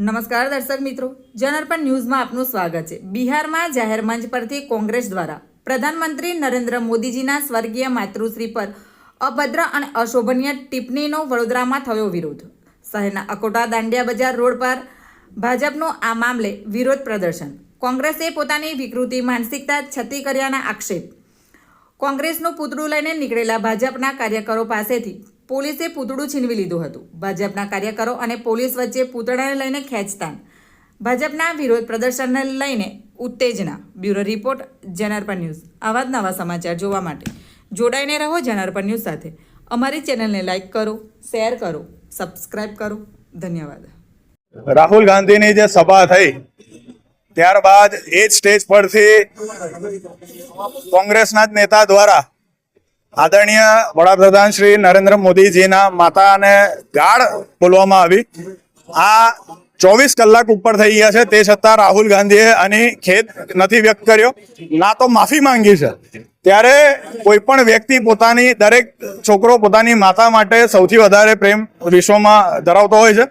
નમસ્કાર દર્શક મિત્રો. જનરપણ ન્યૂઝમાં આપનું સ્વાગત છે. બિહારમાં જાહેર મંચ પરથી કોંગ્રેસ દ્વારા પ્રધાનમંત્રી નરેન્દ્ર મોદીજીના સ્વર્ગીય માતૃશ્રી પર અભદ્ર અને અશોભનીય ટિપ્પણીનો વડોદરામાં થયો વિરોધ. શહેરના અકોટા દાંડિયા બજાર રોડ પર ભાજપનું આ મામલે વિરોધ પ્રદર્શન. કોંગ્રેસે પોતાની વિકૃતિ, માનસિકતા છતી કર્યાના આક્ષેપ કોંગ્રેસનું પૂતળું લઈને નીકળેલા ભાજપના કાર્યકરો પાસેથી પોલીસે પૂતળું છીનવી લીધું હતું. ભાજપના કાર્યકરો અને પોલીસ વચ્ચે પૂતળાને લઈને ખેંચતાણ ભાજપના વિરોધ પ્રદર્શનને લઈને ઉત્તેજના. Bureau report, Janarpan news. આવા જ નવા સમાચાર જોવા માટે જોડાઈને રહો જનાર્પણ ન્યૂઝ સાથે. અમારી ચેનલને લાઇક કરો, શેર કરો, સબસ્ક્રાઇબ કરો. ધન્યવાદ. રાહુલ ગાંધીની જે સભા થઈ, ત્યારબાદ એ જ સ્ટેજ પરથી કોંગ્રેસના જ નેતા દ્વારા આદરણીય વડાપ્રધાન શ્રી નરેન્દ્ર મોદીજીના માતાને ગાળ બોલવામાં આવી. આ ચોવીસ કલાક ઉપર થઈ ગયા છે, તે છતાં રાહુલ ગાંધીએ આની ખેદ નથી વ્યક્ત કર્યો. ના તો માફી માંગી છે. ત્યારે કોઈ પણ વ્યક્તિ પોતાની, દરેક છોકરો પોતાની માતા માટે સૌથી વધારે પ્રેમ વિશ્વમાં ધરાવતો હોય છે.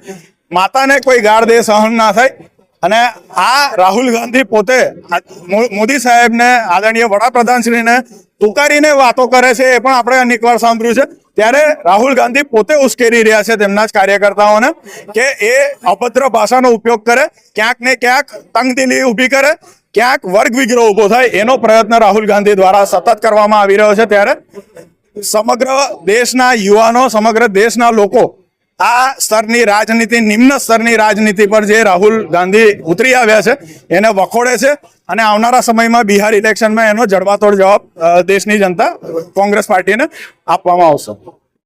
માતાને કોઈ ગાળ દે સહન ના થાય. અને આ રાહુલ ગાંધી પોતે મોદી સાહેબને, આદરણીય વડાપ્રધાનશ્રીને તુકારીને વાતો કરે છે, એ પણ આપણે અનેકવાર સાંભળ્યું છે. ત્યારે રાહુલ ગાંધી પોતે ઉશ્કેરી રહ્યા છે તેમના જ કાર્યકર્તાઓને કે એ અભદ્ર ભાષાનો ઉપયોગ કરે, ક્યાંક ને ક્યાંક તંગદિલી ઊભી કરે, ક્યાંક વર્ગ વિગ્રહ ઊભો થાય, એનો પ્રયત્ન રાહુલ ગાંધી દ્વારા સતત કરવામાં આવી રહ્યો છે. ત્યારે સમગ્ર દેશના યુવાનો, સમગ્ર દેશના લોકો આ સ્તરની રાજનીતિ, નિમ્ન સ્તરની રાજનીતિ પર જે રાહુલ ગાંધી ઉતરી આવ્યા છે, એને વખોડે છે અને આવનારા સમયમાં બિહાર ઇલેક્શનમાં એનો જડબાતોડ જવાબ દેશની જનતા કોંગ્રેસ પાર્ટીને આપવામાં આવશે.